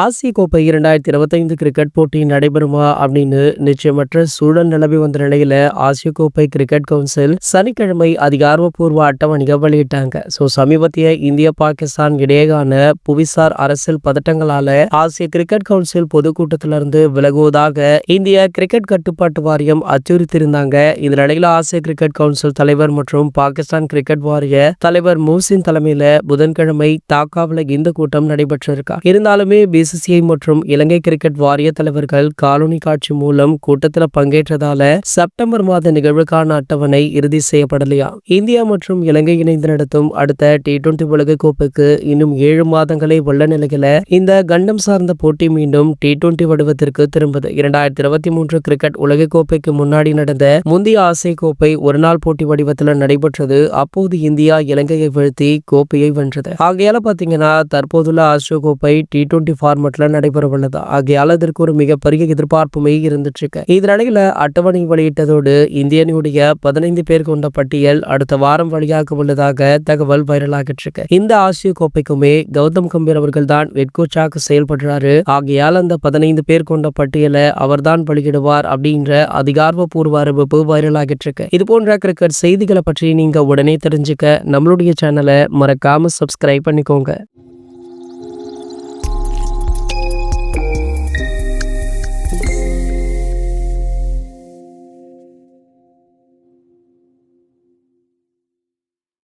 ஆசிய கோப்பை இரண்டாயிரத்தி இருபத்தைந்து கிரிக்கெட் போட்டி நடைபெறுமா அப்படின்னு நிச்சயமற்ற சூழல் நிலவி வந்த நிலையில ஆசிய கோப்பை கிரிக்கெட் கவுன்சில் சனிக்கிழமை அதிகாரப்பூர்வ அட்டவணையை வெளியிட்டாங்க. ஸோ சமீபத்திய இந்திய பாகிஸ்தான் இடையேயான புவிசார் அரசியல் பதட்டங்களால ஆசிய கிரிக்கெட் கவுன்சில் பொதுக்கூட்டத்திலிருந்து விலகுவதாக இந்திய கிரிக்கெட் கட்டுப்பாட்டு வாரியம் அச்சுறுத்தியிருந்தாங்க. இந்த நிலையில ஆசிய கிரிக்கெட் கவுன்சில் தலைவர் மற்றும் பாகிஸ்தான் கிரிக்கெட் வாரிய தலைவர் மூசின் தலைமையில புதன்கிழமை தாக்காவில் இந்த கூட்டம் நடைபெற்றிருக்கா. இருந்தாலுமே பிசிசிஐ மற்றும் இலங்கை கிரிக்கெட் வாரிய தலைவர்கள் காலோனி காட்சி மூலம் கூட்டத்தில் பங்கேற்றதால செப்டம்பர் மாத நிகழ்வுக்கான அட்டவணை இறுதி செய்யப்படலையா? இந்தியா மற்றும் இலங்கை இணைந்து நடத்தும் அடுத்த டி டுவெண்டி உலக கோப்பைக்கு இன்னும் ஏழு மாதங்களே உள்ள நிலையில இந்த கண்டம் சார்ந்த போட்டி மீண்டும் டி டுவெண்டி வடிவத்திற்கு திரும்புது. இரண்டாயிரத்தி இருபத்தி மூன்று கிரிக்கெட் உலக கோப்பைக்கு முன்னாடி நடந்த முந்தைய ஆசிய கோப்பை ஒருநாள் போட்டி வடிவத்தில் நடைபெற்றது. அப்போது இந்தியா இலங்கையை வீழ்த்தி கோப்பையை வென்றது. ஆகையால பாத்தீங்கன்னா தற்போதுள்ள ஆசிய கோப்பை டி டுவெண்டி ஃபார்மட்ல நடைபெற உள்ளது ஆகையால் அதற்கு ஒரு மிகப்பெரிய எதிர்பார்ப்புமே இருந்துட்டு இருக்கு இதனிடையில அட்டவணை வெளியிட்டதோடு இந்திய அணியுடைய பதினைந்து பேர் கொண்ட பட்டியல் அடுத்த வாரம் வழியாக உள்ளதாக தகவல் வைரலாகிட்டு இருக்கு இந்த ஆசிய கோப்பைக்குமே கௌதம் கம்பீர் அவர்கள் தான் வெட்கோச்சாக்கு செயல்படுறாரு. ஆகையால் அந்த பதினைந்து பேர் கொண்ட பட்டியலை அவர்தான் வெளியிடுவார் அப்படின்ற அதிகாரப்பூர்வ அறிவிப்பு வைரலாகிட்டு இருக்கு இது போன்ற கிரிக்கெட் செய்திகளை பற்றி நீங்க உடனே தெரிஞ்சுக்க நம்மளுடைய சேனலை மறக்காம சப்ஸ்கிரைப் பண்ணிக்கோங்க.